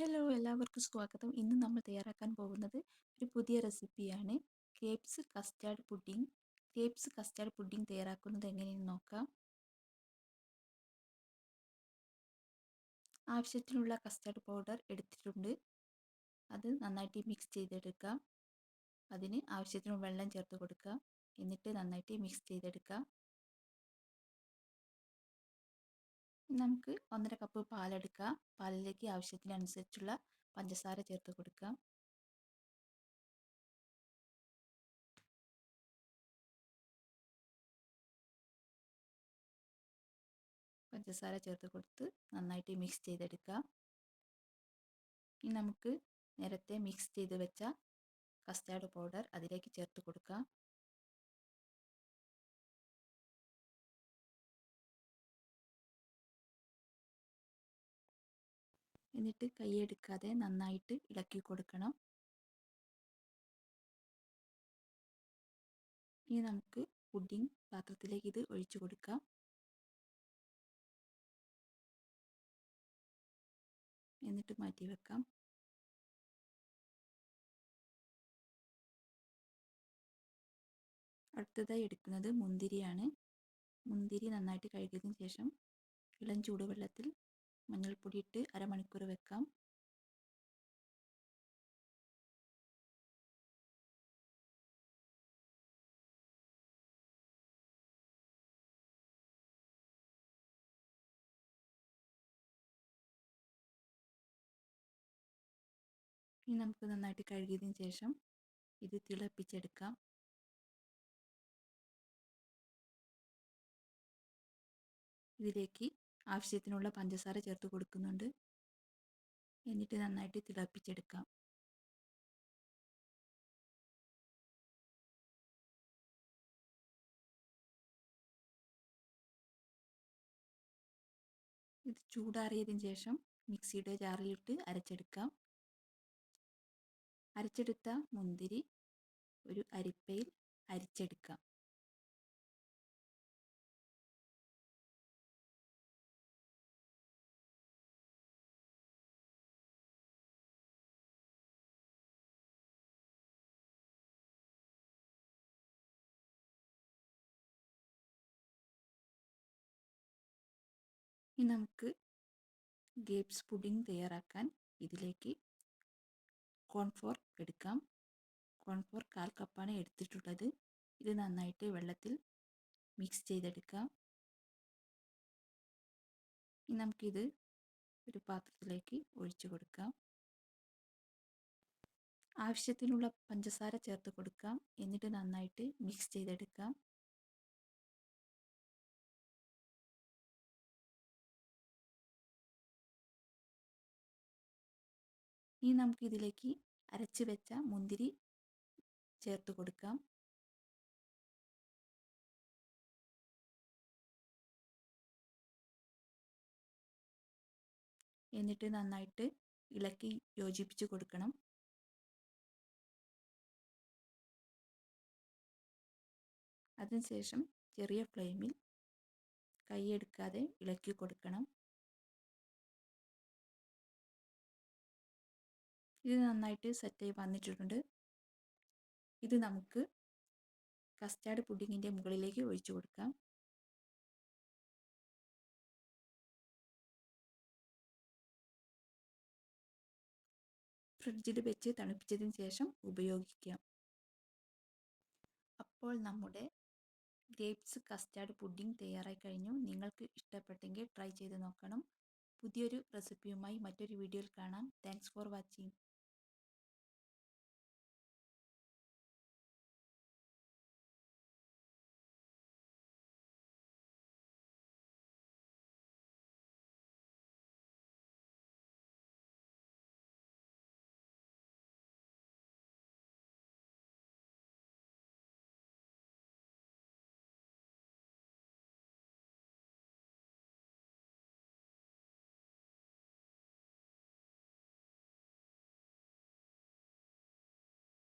Hello എല്ലാവർക്കും സ്വാഗതം. ഇന്ന് നമ്മൾ തയ്യാറാക്കാൻ പോകുന്നത് ഒരു പുതിയ റെസിപ്പിയാണ്. കേപ്സ് കസ്റ്റാർഡ് പുഡിംഗ്. കേപ്സ് കസ്റ്റാർഡ് പുഡിംഗ് തയ്യാറാക്കുന്നത് എങ്ങനെയെന്ന് നോക്കാം. ആവശ്യത്തിനുള്ള കസ്റ്റാർഡ് പൗഡർ എടുത്തിട്ടുണ്ട്. അത് നന്നായിട്ട് മിക്സ് ചെയ്തെടുക്കാം. അതിന് ആവശ്യത്തിന് വെള്ളം ചേർത്ത് കൊടുക്കുക എന്നിട്ട് നന്നായിട്ട് മിക്സ് ചെയ്തെടുക്കാം. നമുക്ക് ഒന്നര കപ്പ് പാലെടുക്കാം പാലിലേക്ക് ആവശ്യത്തിനനുസരിച്ചുള്ള പഞ്ചസാര ചേർത്ത് കൊടുക്കാം പഞ്ചസാര ചേർത്ത് കൊടുത്ത് നന്നായിട്ട് മിക്സ് ചെയ്തെടുക്കാം ഇനി നമുക്ക് നേരത്തെ മിക്സ് ചെയ്ത് വെച്ച കസ്റ്റാർഡ് പൗഡർ അതിലേക്ക് ചേർത്ത് കൊടുക്കാം എന്നിട്ട് കൈ എടുക്കാതെ നന്നായിട്ട് ഇളക്കി കൊടുക്കണം. ഇനി നമുക്ക് പുഡിംഗ് പാത്രത്തിലേക്ക് ഇത് ഒഴിച്ചു കൊടുക്കാം. എന്നിട്ട് മാറ്റി വെക്കാം. അടുത്തതായി എടുക്കുന്നത് മുന്തിരിയാണ്. മുന്തിരി നന്നായിട്ട് കഴുകിയതിന് ശേഷം ഇളം ചൂടുവെള്ളത്തിൽ മഞ്ഞൾപ്പൊടി ഇട്ട് അരമണിക്കൂർ വെക്കാം. ഇനി നമുക്ക് നന്നായിട്ട് കഴുകിയതിന് ശേഷം ഇത് തിളപ്പിച്ചെടുക്കാം. ഇതിലേക്ക് ആവശ്യത്തിനുള്ള പഞ്ചസാര ചേർത്ത് കൊടുക്കുന്നുണ്ട്. എന്നിട്ട് നന്നായിട്ട് തിളപ്പിച്ചെടുക്കാം. ഇത് ചൂടാറിയതിന് ശേഷം മിക്സിയുടെ ജാറിലിട്ട് അരച്ചെടുക്കാം. അരച്ചെടുത്ത മുന്തിരി ഒരു അരിപ്പയിൽ അരിച്ചെടുക്കാം. ഇനി നമുക്ക് ഗേപ്സ് പുഡിംഗ് തയ്യാറാക്കാൻ ഇതിലേക്ക് കോൺഫോർ എടുക്കാം. കോൺഫോർ കാൽ കപ്പാണ് എടുത്തിട്ടുള്ളത്. ഇത് നന്നായിട്ട് വെള്ളത്തിൽ മിക്സ് ചെയ്തെടുക്കാം. ഇനി നമുക്കിത് ഒരു പാത്രത്തിലേക്ക് ഒഴിച്ചു കൊടുക്കാം. ആവശ്യത്തിനുള്ള പഞ്ചസാര ചേർത്ത് കൊടുക്കാം. എന്നിട്ട് നന്നായിട്ട് മിക്സ് ചെയ്തെടുക്കാം. ഇനി നമുക്ക് ഇതിലേക്ക് അരച്ച് വെച്ച മുന്തിരി ചേർത്ത് കൊടുക്കാം. എന്നിട്ട് നന്നായിട്ട് ഇളക്കി യോജിപ്പിച്ച് കൊടുക്കണം. അതിനുശേഷം ചെറിയ ഫ്ലെയിമിൽ കൈയെടുക്കാതെ ഇളക്കി കൊടുക്കണം. ഇത് നന്നായിട്ട് സെറ്റായി വന്നിട്ടുണ്ട്. ഇത് നമുക്ക് കസ്റ്റാർഡ് പുഡിങ്ങിന്റെ മുകളിലേക്ക് ഒഴിച്ചു കൊടുക്കാം. ഫ്രിഡ്ജിൽ വെച്ച് തണുപ്പിച്ചതിന് ശേഷം ഉപയോഗിക്കാം. അപ്പോൾ നമ്മുടെ ഗ്രേപ്സ് കസ്റ്റാർഡ് പുഡിംഗ് തയ്യാറായി കഴിഞ്ഞു. നിങ്ങൾക്ക് ഇഷ്ടപ്പെട്ടെങ്കിൽ ട്രൈ ചെയ്ത് നോക്കണം. പുതിയൊരു റെസിപ്പിയുമായി മറ്റൊരു വീഡിയോയിൽ കാണാം. Thanks for watching